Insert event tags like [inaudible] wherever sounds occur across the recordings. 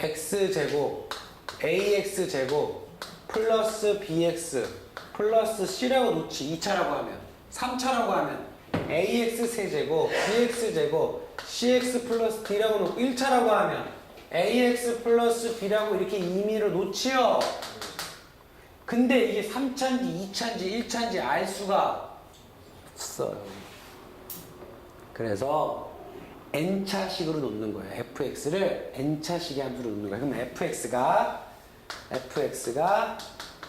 x제곱 ax제곱 플러스 bx 플러스 c라고 놓지 2차라고 하면 3차라고 하면 ax 세제곱 bx제곱 cx 플러스 d라고 놓고 1차라고 하면 ax 플러스 b라고 이렇게 임의로 놓지요. 근데 이게 3차인지 2차인지 1차인지 알 수가 없어요. 그래서 n차식으로 놓는 거예요. fx를 n차식의 함수로 놓는 거예요. 그럼 fx가 fx가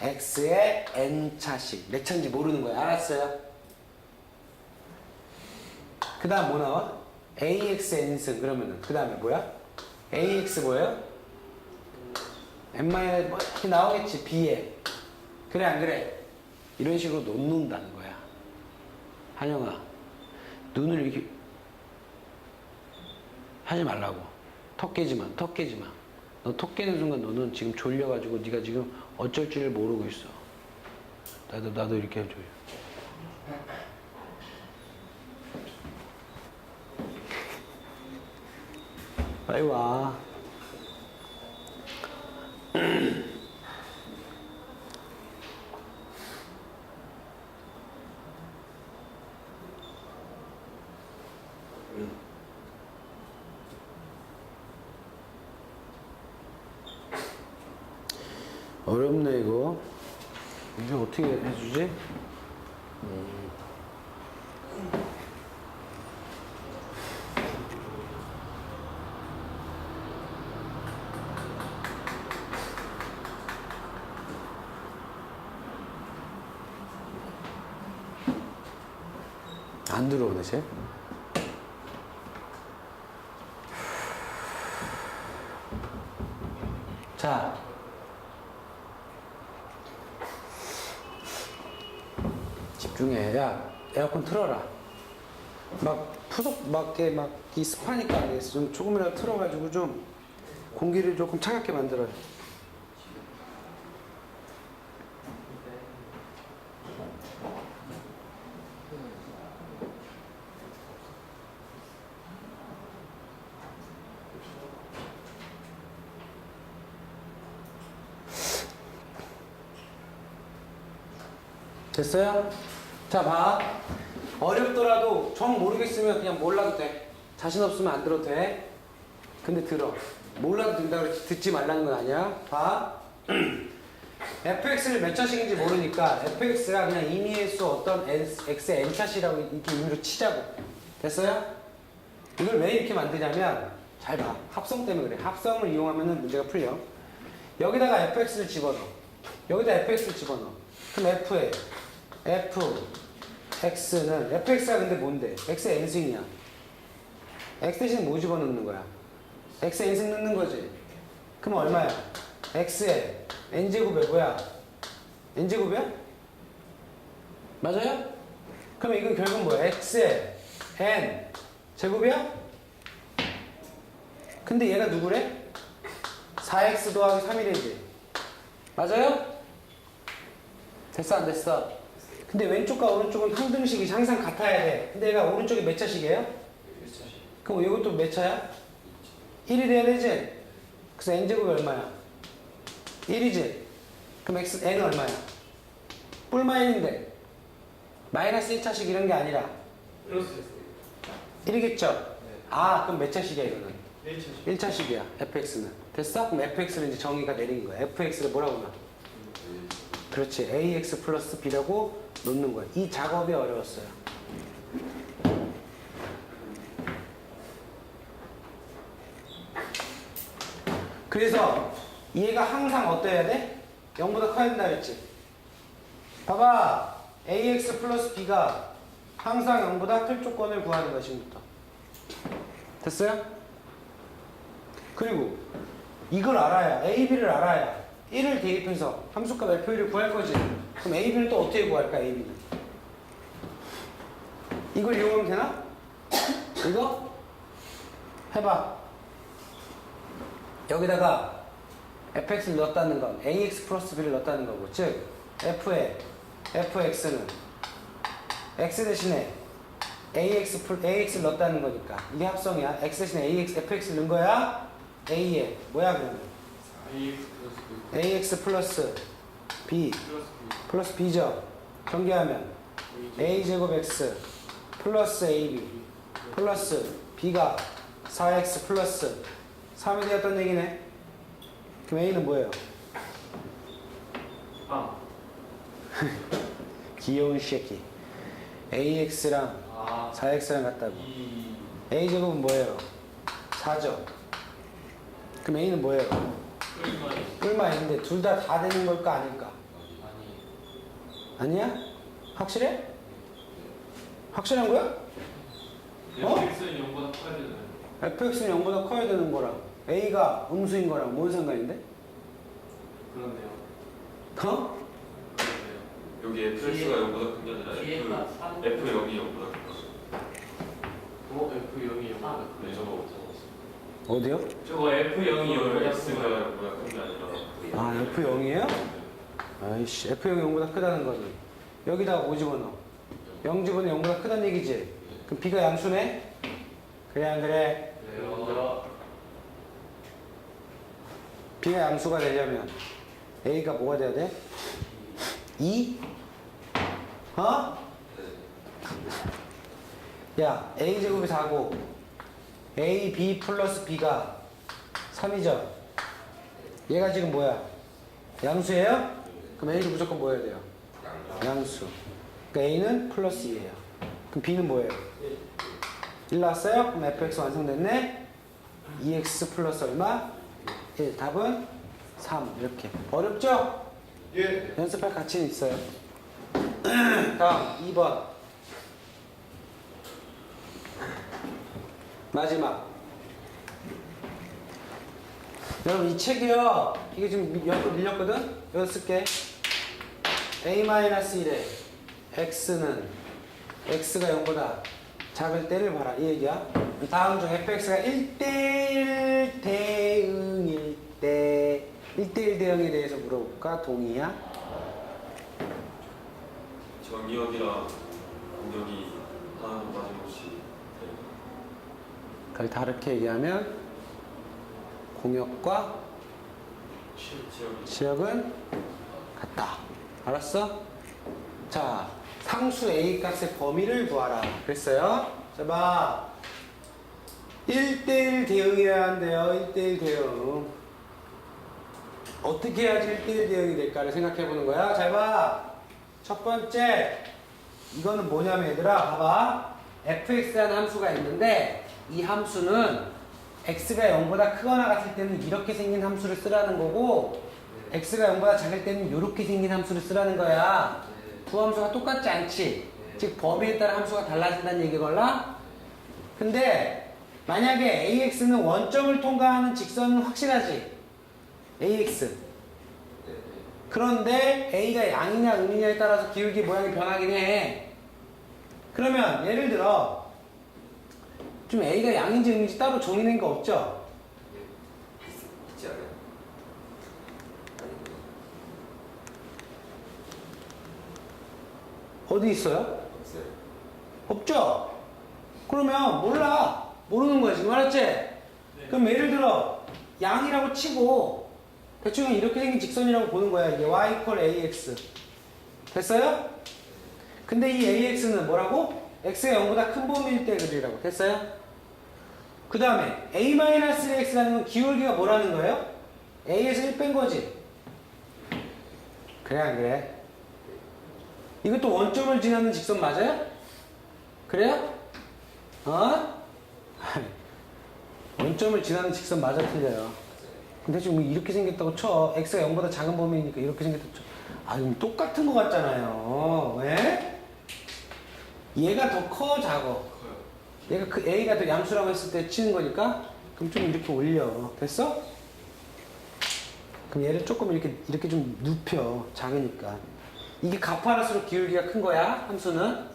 x의 n차식 몇 차인지 모르는 거예요. 알았어요? 그 다음 뭐 나와? ax n승 그러면은 그 다음에 뭐야? ax 뭐예요? n 뭐 이렇게 나오겠지 b에 그래 안 그래? 이런 식으로 놓는다는 거야. 한영아 눈을 이렇게 하지 말라고. 턱 깨지 마. 턱 깨지 마. 너 턱 깨는 순간 너는 지금 졸려가지고 네가 지금 어쩔 줄을 모르고 있어. 나도 나도 이렇게 졸려. 빨리 와. 어렵네 이거. 이제 어떻게 해주지? 음. 안 들어오네 쟤. 자. 집중해. 야, 에어컨 틀어라. 막 푸석 밖에 막이 습하니까 좀 조금이라도 틀어가지고 좀 공기를 조금 차갑게 만들어요. 됐어요? 자, 봐. 어렵더라도 정 모르겠으면 그냥 몰라도 돼. 자신 없으면 안 들어도 돼. 근데 들어. 몰라도 된다 그랬지 듣지 말라는 건 아니야. 봐. [clears throat] fx를 몇 차식인지 모르니까 fx가 그냥 임의의 수 어떤 x의 n차식이라고 이렇게 임의로 치자고. 됐어요? 이걸 왜 이렇게 만드냐면 잘 봐. 합성 때문에 그래. 합성을 이용하면 문제가 풀려. 여기다가 fx를 집어넣어. 여기다 fx를 집어넣어. 그럼 f에 f x는 fx가 근데 뭔데? x의 n승이야. x 대신 뭐 집어넣는 거야? x n승 넣는 거지. 그럼 얼마야? x에 n제곱에 뭐야? n제곱이야? 맞아요? 그럼 이건 결국 뭐야? x에 n 제곱이야? 근데 얘가 누구래? 4x 더하기 3이래지. 맞아요? 됐어 안 됐어? 근데 왼쪽과 오른쪽은 항등식이 항상 같아야 돼. 근데 얘가 오른쪽이 몇 차식이에요? 그럼 이것도 몇 차야? 1이 돼야 되지? 그래서 n제곱이 얼마야? 1이지? 그럼 x, n은 얼마야? 뿔마인인데 마이너스 1차식 이런 게 아니라 1이겠죠? 아 그럼 몇 차식이야 이거는? 1차식이야 fx는 됐어? 그럼 fx를 이제 정의가 내린 거야 fx를 뭐라고 놔? 그렇지. Ax 플러스 b라고 놓는 거야. 이 작업이 어려웠어요. 그래서 얘가 항상 어떠해야 돼? 0보다 커야 된다 그랬지? 봐봐. Ax 플러스 b가 항상 0보다 클 조건을 구하는 거야 지금부터. 됐어요? 그리고 이걸 알아야 a, b를 알아야 1을 대입해서 함수값 f를 구할 거지. 그럼 a, b는 또 어떻게 구할까 a, b는 이걸 이용하면 되나? 이거? 해봐. 여기다가 fx를 넣었다는 건 ax 플러스 b를 넣었다는 거고 즉 f에 fx는 x 대신에 ax 플 ax를 넣었다는 거니까. 이게 합성이야. x 대신에 ax fx를 넣은 거야? A에 뭐야 그러면? AX 플러스 B 플러스 B 플러스 B죠. 전개하면 A 제곱 X 플러스 AB 플러스 B가 4X 플러스 3이 되었던 얘기네. 그럼 A는 뭐예요? 아, [laughs] 귀여운 새끼. AX랑 아, 4X랑 같다고. 이 A 제곱은 뭐예요? 4죠. 그럼 A는 뭐예요? 뿔마 있는데 둘 다 다 되는 걸까 아닐까? 아니 아니야? 확실해? 확실한 거야? 어? FX는 0보다 커야 되잖아요. fx는 0보다 커야 되는 거랑 a가 음수인 거랑 뭔 상관인데? 그렇네요. 어? 그렇네요. 여기 fx가 0보다 큰 게 아니라 f, 삼. f 0이 0보다 큰 어, F0이 0보다 아. 네, 크네요. 저거 어디요? 저거 F0이 0보다 x가 크네요. 0보다 큰게 아니라 아 f0이에요? 아이씨 f0이 0보다 크다는 거지 여기다가 뭐 집어넣어? 0 집어넣어 0보다 크다는 얘기지? 그럼 b가 양수네? 그래 안 그래? 그래요. b가 양수가 되려면 a가 뭐가 돼야 돼? 2? 어? 야 a 제곱이 4고 a b 플러스 b가 3이죠 얘가 지금 뭐야 양수예요? 그럼 a도 무조건 뭐여야 돼요? 양수 그러니까 a는 플러스 2예요 그럼 b는 뭐예요? 1 나왔어요? 그럼 fx 완성됐네 2x 플러스 얼마? 1 답은 3 이렇게 어렵죠? 예 연습할 가치는 있어요. [clears throat] 다음 2번 마지막 여러분 이 책이요 이게 지금 미- 옆으로 밀렸거든? 여기 쓸게 a-1에 x는 x가 0보다 작을 때를 봐라 이 얘기야 다음 중 fx가 1대1 대응일 때 1대1 대응에 대해서 물어볼까? 동의야? 하나도 빠짐없이 네. 그걸 다르게 얘기하면 공역과 지역은 같다. 알았어? 자, 상수 A 값의 범위를 구하라. 그랬어요? 자, 봐. 1대1 대응이어야 한대요. 1대1 대응. 어떻게 해야지 1대1 대응이 될까를 생각해 보는 거야. 잘 봐. 첫 번째, 이거는 뭐냐면 얘들아, 봐봐. fx라는 함수가 있는데, 이 함수는 x가 0보다 크거나 같을 때는 이렇게 생긴 함수를 쓰라는 거고, x가 0보다 작을 때는 이렇게 생긴 함수를 쓰라는 거야. 두 함수가 똑같지 않지? 즉, 범위에 따라 함수가 달라진다는 얘기걸라? 근데, 만약에 ax는 원점을 통과하는 직선은 확실하지? ax. 그런데 a가 양이냐 음이냐에 따라서 기울기 모양이 변하긴 해. 그러면 예를 들어 좀 a가 양인지 음인지 따로 정의된 거 없죠? 있지 않아요? 어디 있어요? 없어요 없죠? 그러면 몰라. 모르는 거야 지금 알았지? 그럼 예를 들어 양이라고 치고 대충 이렇게 생긴 직선이라고 보는 거야. 이게 y equal ax. 됐어요? 근데 이 ax는 뭐라고? X가 0보다 큰 범위일 때 그리라고. 됐어요? 그 다음에 a-x라는 건 기울기가 뭐라는 거예요? a에서 1 뺀 거지. 그래 안 그래? 이것도 원점을 지나는 직선 맞아요? 그래요? 어? [laughs] 원점을 지나는 직선 맞아 틀려요. 근데 지금 이렇게 생겼다고 쳐. x가 0보다 작은 범위니까 이렇게 생겼다고 쳐. 아, 똑같은 거 같잖아요. 왜? 얘가 더 커, 작어. 얘가 그 a가 더 양수라고 했을 때 치는 거니까 그럼 좀 이렇게 올려. 됐어? 그럼 얘를 조금 이렇게 이렇게 좀 눕혀. 작으니까. 이게 가파를수록 기울기가 큰 거야. 함수는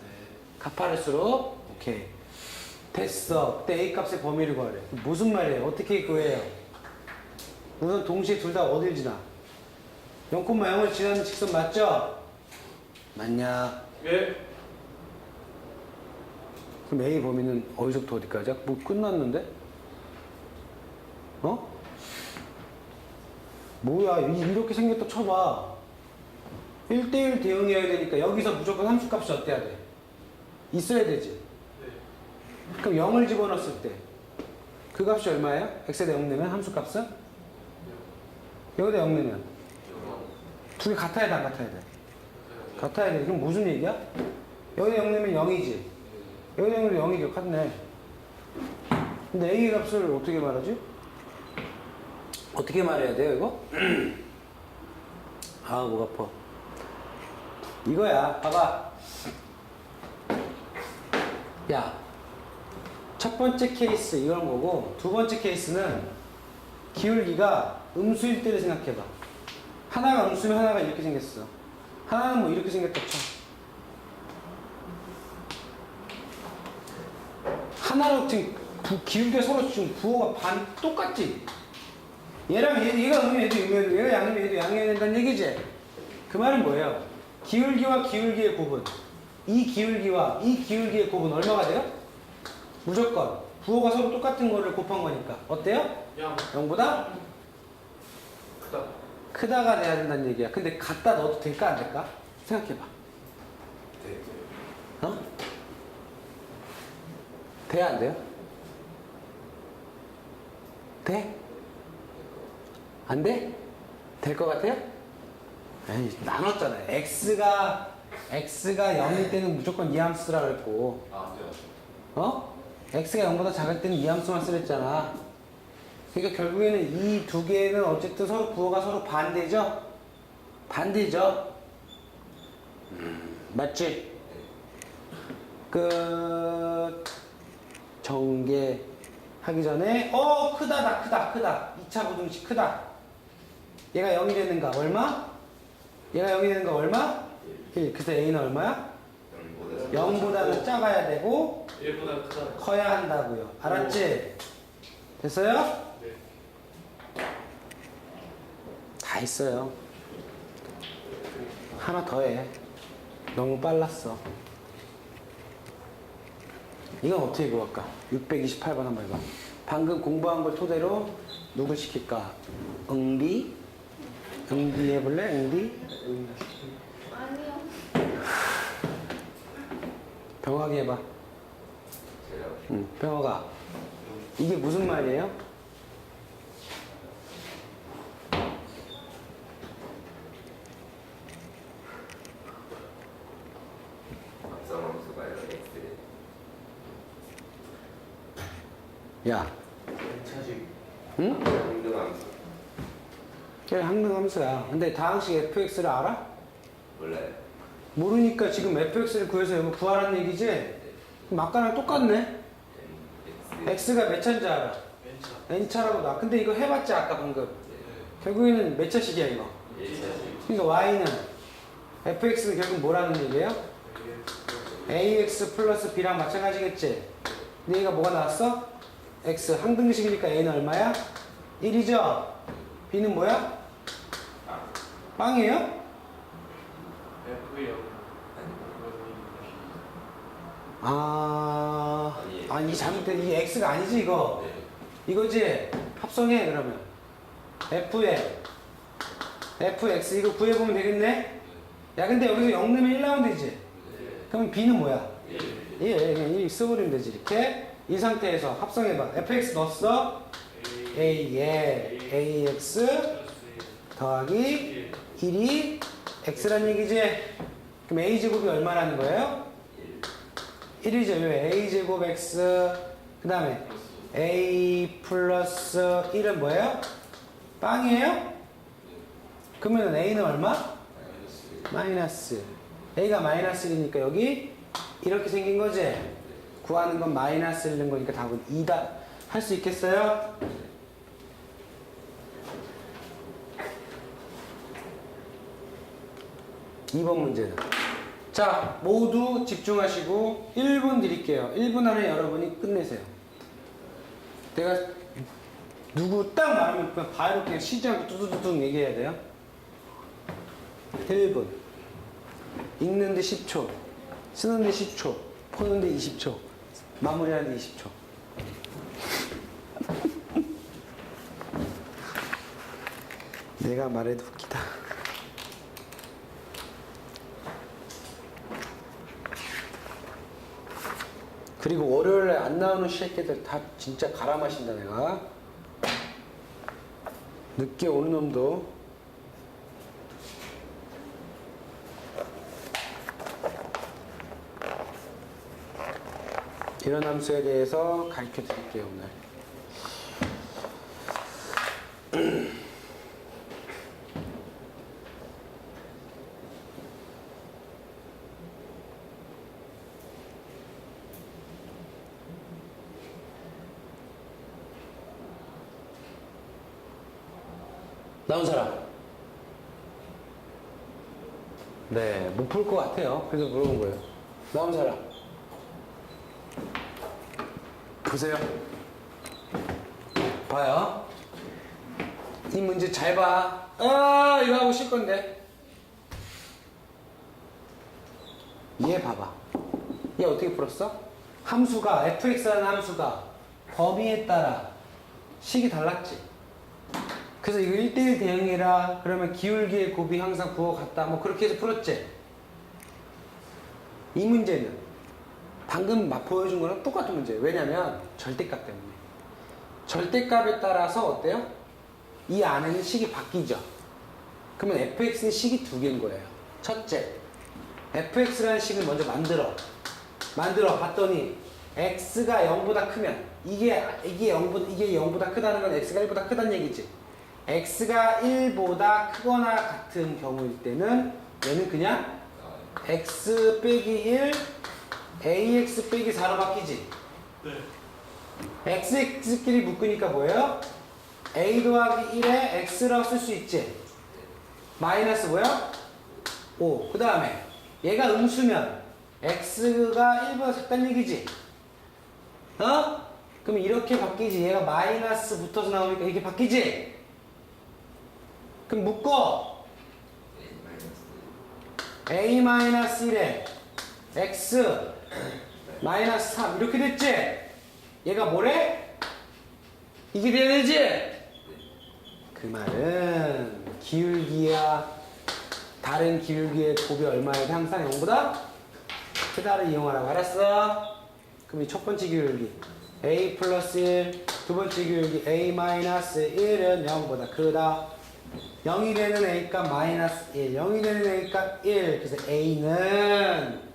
가파를수록 오케이. 됐어. 그때 a 값의 범위를 구하래. 무슨 말이에요? 어떻게 구해요? 우선 동시에 둘 다 어딜 지나? 0,0을 지나는 직선 맞죠? 맞냐? 예. 그럼 A 범위는 어디서부터 어디까지야? 뭐 끝났는데? 어? 뭐야 이- 이렇게 생겼다 쳐봐 1대1 대응해야 되니까 여기서 무조건 함수값이 어때야 돼? 있어야 되지 네. 그럼 0을 집어넣었을 때 그 값이 얼마예요? x에다 0 내면 함수값은? 여기다 0 내면 두 개 같아야 돼 안 같아야 돼? 같아야 돼 그럼 무슨 얘기야? 여기다 0 내면 0이지 여기다 0 내면 0이죠 같네. 근데 a 값을 어떻게 말하지? 어떻게 말해야 돼요 이거? [clears throat] 아 목 아파. 이거야 봐봐. 야 첫 번째 케이스 이런 거고 두 번째 케이스는 기울기가 음수일 때를 생각해봐. 하나가 음수면 하나가 이렇게 생겼어. 하나는 뭐 이렇게 생겼다 쳐 하나로 지금 부, 기울기가 서로 지금 부호가 반 똑같지? 얘랑 얘, 음이 얘도 음이 얘도 얘가 양이면 얘도 양이어야 된다는 얘기지? 그 말은 뭐예요? 기울기와 기울기의 곱은 이 기울기와 이 기울기의 곱은 얼마가 돼요? 무조건. 부호가 서로 똑같은 거를 곱한 거니까. 어때요? 양 0보다? 크다. 크다가 돼야 된다는 얘기야. 근데 갖다 넣어도 될까 안 될까? 생각해봐. 어? 돼야 안 돼요? 돼? 안 돼? 될 것 같아요? 에이, 나눴잖아요. x가 x가 0일 때는 무조건 이 함수라 그랬고, 아, 네. 어? x가 0보다 작을 때는 이 함수만 쓰랬잖아. 그러니까 결국에는 이 두 개는 어쨌든 서로 부호가 서로 반대죠? 반대죠? 음, 맞지? 끝. 전개하기 전에, 어, 크다다, 크다, 크다. 2차 부등식 크다. 얘가 0이 되는가? 얼마? 얘가 0이 되는가? 얼마? 1. 그래서 A는 얼마야? 0보다는 작아야 되고, 1보다 크다. 커야 한다고요. 알았지? 됐어요? 네. 다 있어요. 하나 더 해. 너무 빨랐어. 이건 어떻게 구할까? 628번 한번 해봐. 방금 공부한 걸 토대로 누굴 시킬까? 응비? 응비 해볼래? 응비? 아니요. 병화기 해봐. 응, 병화가. 이게 무슨 말이에요? 앞서면서가 이런 X. 야. 응? 걔 항등함수야. 근데 다항식 fx를 알아? 몰라요. 모르니까 지금 fx를 구해서 이거 구하라는 얘기지? 그럼 아까랑 똑같네? X. x가 몇 차인지 알아? n차라고 나. 근데 이거 해봤지 아까 방금. 결국에는 몇 차식이야 이거? 그러니까 y는 fx는 결국 뭐라는 얘기예요? ax 플러스 b랑 마찬가지겠지? 근데 얘가 뭐가 나왔어? X 항등식이니까 a는 얼마야? 1이죠? b는 뭐야? 빵이에요? F 0. 아. 아니 잘못된 이 x가 아니지 이거. 네. 이거지? 합성해 그러면 f에 fx 이거 구해보면 되겠네? 야 근데 여기서 0 넣으면 1 나오면 되지? 그럼 b는 뭐야? 1 그냥 1 써버리면 되지 이렇게 이 상태에서 합성해봐 fx 넣었어 a에 ax 더하기 1이 x란 얘기지? 그럼 a제곱이 얼마라는 거예요? 1이죠 왜 a제곱 x 그 다음에 a 플러스 1은 뭐예요? 빵이에요? 그러면 a는 얼마? 마이너스 a가 마이너스 1이니까 여기 이렇게 생긴 거지? 구하는 건 마이너스 1는 거니까 답은 2다. 할 수 있겠어요? 이번 문제는? 자 모두 집중하시고 1분 드릴게요. 1분 안에 여러분이 끝내세요. 내가 누구 딱 말하면 그냥 바로 그냥 쉬지 않고 뚜두두둑 얘기해야 돼요. 1분. 읽는데 10초 쓰는데 10초 푸는데 20초 마무리하는데 20초 [laughs] 내가 말해도 웃기다. 그리고 월요일에 안 나오는 새끼들 다 진짜 갈아 마신다 내가. 늦게 오는 놈도 이런 함수에 대해서 가르쳐 드릴게요 오늘. 나온 사람? 네, 못 풀 것 같아요. 그래서 물어본 거예요. 나온 사람? 보세요. 봐요. 이 문제 잘 봐. 아, 이거 하고 쉴 건데. 얘 봐봐. 얘 어떻게 풀었어? 함수가, fx라는 함수가 범위에 따라 식이 달랐지. 그래서 이거 1대1 대응이라 그러면 기울기의 곱이 항상 부호 같다. 뭐 그렇게 해서 풀었지. 이 문제는 방금 막 보여준 거랑 똑같은 문제예요. 왜냐면 절대값 때문에. 절대값에 따라서 어때요? 이 안에는 식이 바뀌죠. 그러면 fx는 식이 두 개인 거예요. 첫째, fx라는 식을 먼저 만들어. 만들어 봤더니 x가 0보다 크면 이게 이게 0보다 이게 0보다 크다는 건 x가 1보다 크다는 얘기지. x가 1보다 크거나 같은 경우일 때는 얘는 그냥 x 빼기 1 ax 빼기 4로 바뀌지. x, x끼리 묶으니까 뭐예요? a 더하기 1에 x라고 쓸 수 있지. 마이너스 뭐야? 5. 그 다음에 얘가 음수면 x가 1보다 작다는 얘기지. 어? 그럼 이렇게 바뀌지. 얘가 마이너스 붙어서 나오니까 이렇게 바뀌지. 그럼 묶어. a 마이너스 1에 x 마이너스 3 이렇게 됐지? 얘가 뭐래? 이게 돼야 되지? 그 말은 기울기야 다른 기울기의 곱이 얼마여도 항상 0보다 크다를 이용하라고 알았어? 그럼 이 첫 번째 기울기 a 플러스 1, 두 번째 기울기 a 마이너스 1은 0보다 크다 0이 되는 a값 마이너스 1, 0이 되는 a값 1 그래서 a는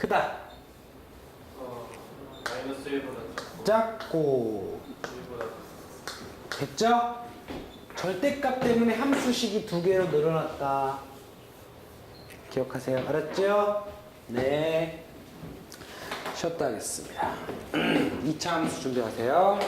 크다 어, 마이너스 1보다 작고 1보다 됐죠? 절대값 때문에 함수식이 두 개로 늘어났다. 기억하세요. 알았죠? 네. 쉬었다 하겠습니다. [clears throat] 2차 함수 준비하세요.